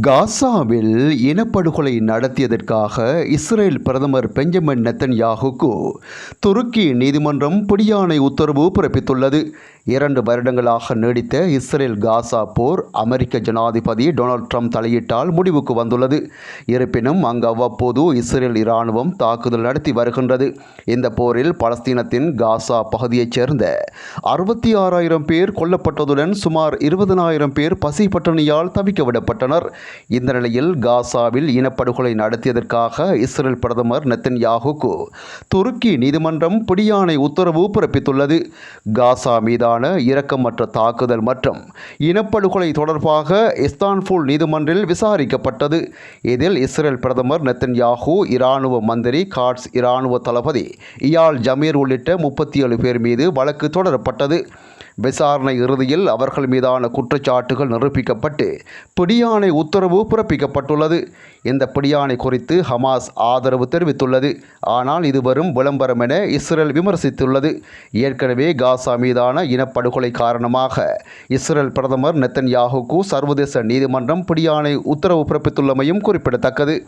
காசாவில் இனப்படுகொலை நடத்தியதற்காக இஸ்ரேல் பிரதமர் பெஞ்சமின் நெத்தன்யாகுக்கு துருக்கி நீதிமன்றம் பிடியாணை உத்தரவு பிறப்பித்துள்ளது. இரண்டு வருடங்களாக நீடித்த இஸ்ரேல் காசா போர் அமெரிக்க ஜனாதிபதி டொனால்ட் ட்ரம்ப் தலையிட்டால் முடிவுக்கு வந்துள்ளது. இருப்பினும் அங்கு அவ்வப்போது இஸ்ரேல் இராணுவம் தாக்குதல் நடத்தி வருகின்றது. இந்த போரில் பலஸ்தீனத்தின் காசா பகுதியைச் சேர்ந்த அறுபத்தி ஆறாயிரம் பேர் கொல்லப்பட்டதுடன் சுமார் இருபதனாயிரம் பேர் பசி பட்டினியால் தவிக்க விடப்பட்டனர் இந்த நிலையில் காசாவில் இனப்படுகொலை நடத்தியதற்காக இஸ்ரேல் பிரதமர் நெத்தன்யாகுக்கு துருக்கி நீதிமன்றம் பிடியாணை உத்தரவு பிறப்பித்துள்ளது. காசா மீதான இரக்கமற்ற தாக்குதல் மற்றும் இனப்படுகொலை தொடர்பாக இஸ்தான்புல் நீதிமன்றில் விசாரிக்கப்பட்டது. இதில் இஸ்ரேல் பிரதமர் நெத்தன் யாகு இராணுவ மந்திரி காட்ஸ் இராணுவ தளபதி இயால் ஜமீர் உள்ளிட்ட முப்பத்தி ஏழு பேர் மீது வழக்கு தொடரப்பட்டது. விசாரணை இறுதியில் அவர்கள் மீதான குற்றச்சாட்டுகள் நிரூபிக்கப்பட்டு பிடியாணை உத்தரவு பிறப்பிக்கப்பட்டுள்ளது. இந்த பிடியாணை குறித்து ஹமாஸ் ஆதரவு தெரிவித்துள்ளது. ஆனால் இது வரும் விளம்பரம் என இஸ்ரேல் விமர்சித்துள்ளது. ஏற்கனவே காசா மீதான இனப்படுகொலை காரணமாக இஸ்ரேல் பிரதமர் நெத்தன்யாகுக்கு சர்வதேச நீதிமன்றம் பிடியாணை உத்தரவு பிறப்பித்துள்ளமையும் குறிப்பிடத்தக்கது.